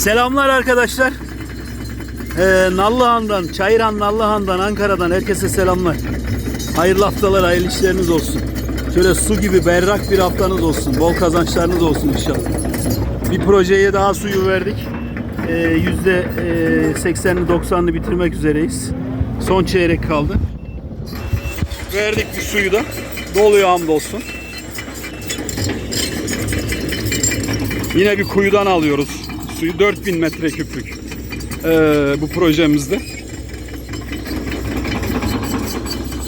Selamlar arkadaşlar. Ee, Nallıhan'dan, Çayıran Nallıhan'dan, Ankara'dan herkese selamlar. Hayırlı haftalar, hayırlı işleriniz olsun. Şöyle su gibi berrak bir haftanız olsun. Bol kazançlarınız olsun inşallah. Bir projeye daha suyu verdik. Ee, Yüzde e, 80'ini 90'ını bitirmek üzereyiz. Son çeyrek kaldı. Verdik bir suyu da. Doluyor hamdolsun. Yine bir kuyudan alıyoruz suyu 4000 metreküplük ee, bu projemizde.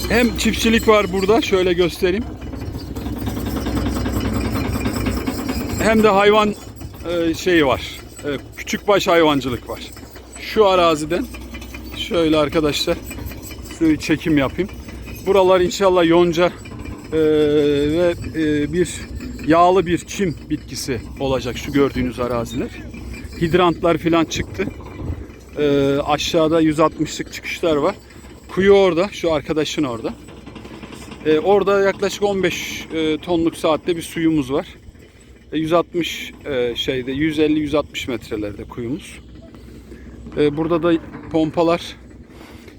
Hem çiftçilik var burada şöyle göstereyim. Hem de hayvan e, şeyi var. E, küçükbaş hayvancılık var. Şu araziden şöyle arkadaşlar size çekim yapayım. Buralar inşallah yonca e, ve e, bir yağlı bir çim bitkisi olacak şu gördüğünüz araziler. Hidrantlar filan çıktı. E, aşağıda 160'lık çıkışlar var. Kuyu orada, şu arkadaşın orada. E, orada yaklaşık 15 e, tonluk saatte bir suyumuz var. E, 160 e, şeyde 150-160 metrelerde kuyumuz. E, burada da pompalar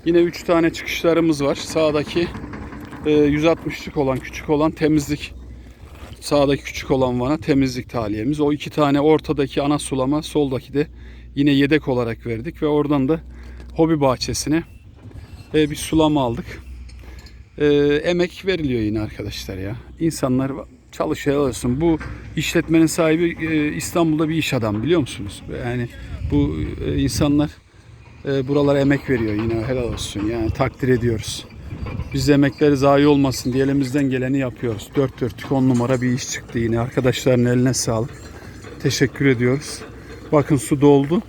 yine 3 tane çıkışlarımız var. Sağdaki e, 160'lık olan küçük olan temizlik sağdaki küçük olan vana temizlik taliyemiz. O iki tane ortadaki ana sulama soldaki de yine yedek olarak verdik ve oradan da hobi bahçesine e, bir sulama aldık. E, emek veriliyor yine arkadaşlar ya. İnsanlar çalışıyor olsun. Bu işletmenin sahibi e, İstanbul'da bir iş adam biliyor musunuz? Yani bu insanlar e, buralara emek veriyor yine helal olsun. Yani takdir ediyoruz. Biz emekleri zayi olmasın diye elimizden geleni yapıyoruz. Dört dörtlük on numara bir iş çıktı yine. Arkadaşların eline sağlık. Teşekkür ediyoruz. Bakın su doldu.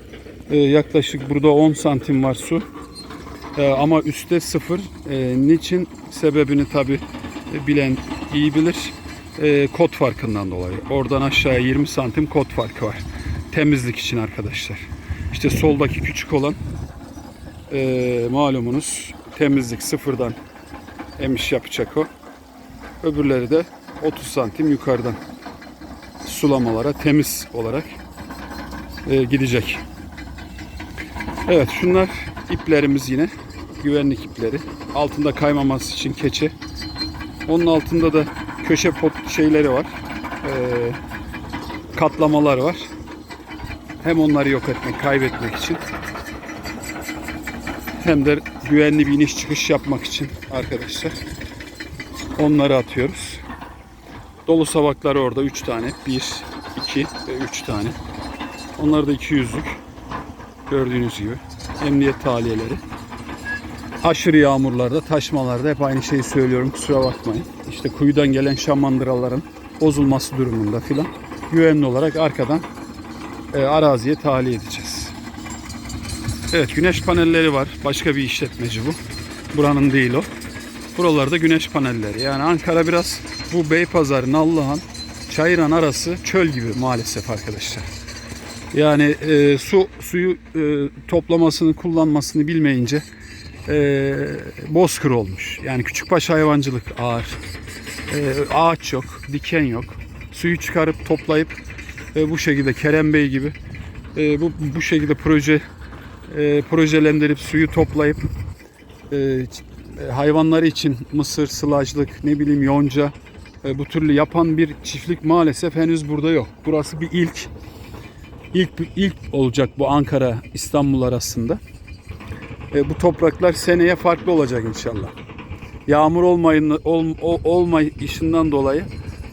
Ee, yaklaşık burada 10 santim var su. Ee, ama üstte sıfır. Ee, niçin? Sebebini tabi bilen iyi bilir. Ee, kod farkından dolayı. Oradan aşağıya 20 santim kod farkı var. Temizlik için arkadaşlar. İşte soldaki küçük olan ee, malumunuz temizlik sıfırdan emiş yapacak o. Öbürleri de 30 santim yukarıdan sulamalara temiz olarak e, gidecek. Evet şunlar iplerimiz yine güvenlik ipleri. Altında kaymaması için keçe. Onun altında da köşe pot şeyleri var. E, katlamalar var. Hem onları yok etmek, kaybetmek için hem de güvenli bir iniş çıkış yapmak için arkadaşlar onları atıyoruz. Dolu savaklar orada 3 tane. 1, 2 ve 3 tane. Onlar da 200'lük. Gördüğünüz gibi. Emniyet taliyeleri. Aşırı yağmurlarda, taşmalarda hep aynı şeyi söylüyorum. Kusura bakmayın. İşte kuyudan gelen şamandıraların bozulması durumunda filan güvenli olarak arkadan e, araziye tahliye edeceğiz. Evet güneş panelleri var. Başka bir işletmeci bu. Buranın değil o. Buralarda güneş panelleri. Yani Ankara biraz bu Beypazarı, Nallıhan, Çayıran arası çöl gibi maalesef arkadaşlar. Yani e, su suyu e, toplamasını, kullanmasını bilmeyince e, bozkır olmuş. Yani küçükbaş hayvancılık ağır. E, ağaç yok, diken yok. Suyu çıkarıp toplayıp e, bu şekilde Kerem Bey gibi e, bu bu şekilde proje e, projelendirip suyu toplayıp e, e, hayvanları için mısır, sılajlık, ne bileyim yonca e, bu türlü yapan bir çiftlik maalesef henüz burada yok. Burası bir ilk. İlk ilk olacak bu Ankara İstanbul arasında. E, bu topraklar seneye farklı olacak inşallah. Yağmur olmayın ol, ol, olmayışından dolayı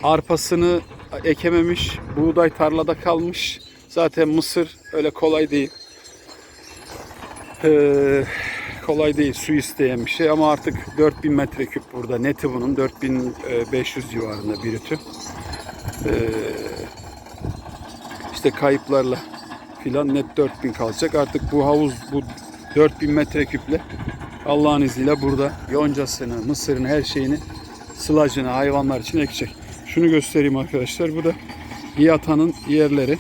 arpasını ekememiş, buğday tarlada kalmış. Zaten mısır öyle kolay değil. Ee, kolay değil su isteyen bir şey ama artık 4000 metreküp burada neti bunun 4500 civarında bir ütü. Ee, işte kayıplarla filan net 4000 kalacak. Artık bu havuz bu 4000 metreküple Allah'ın izniyle burada yoncasını, mısırını, her şeyini sılacını hayvanlar için ekecek. Şunu göstereyim arkadaşlar. Bu da İYATA'nın yerleri.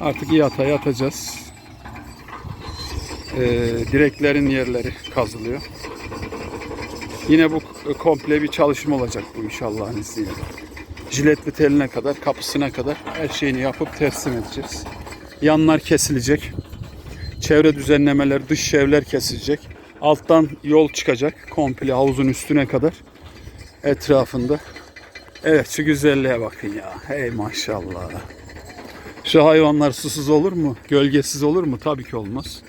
Artık İYATA'ya atacağız e, direklerin yerleri kazılıyor. Yine bu komple bir çalışma olacak bu inşallah izniyle. Jiletli teline kadar, kapısına kadar her şeyini yapıp teslim edeceğiz. Yanlar kesilecek. Çevre düzenlemeler, dış çevreler kesilecek. Alttan yol çıkacak komple havuzun üstüne kadar etrafında. Evet şu güzelliğe bakın ya. Hey maşallah. Şu hayvanlar susuz olur mu? Gölgesiz olur mu? Tabii ki olmaz.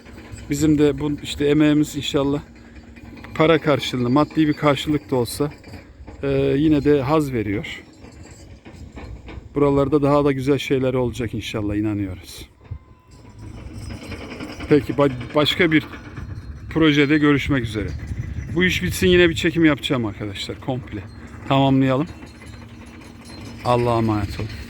Bizim de bu işte emeğimiz inşallah para karşılığında, maddi bir karşılık da olsa e, yine de haz veriyor. Buralarda daha da güzel şeyler olacak inşallah inanıyoruz. Peki ba- başka bir projede görüşmek üzere. Bu iş bitsin yine bir çekim yapacağım arkadaşlar komple. Tamamlayalım. Allah'a emanet olun.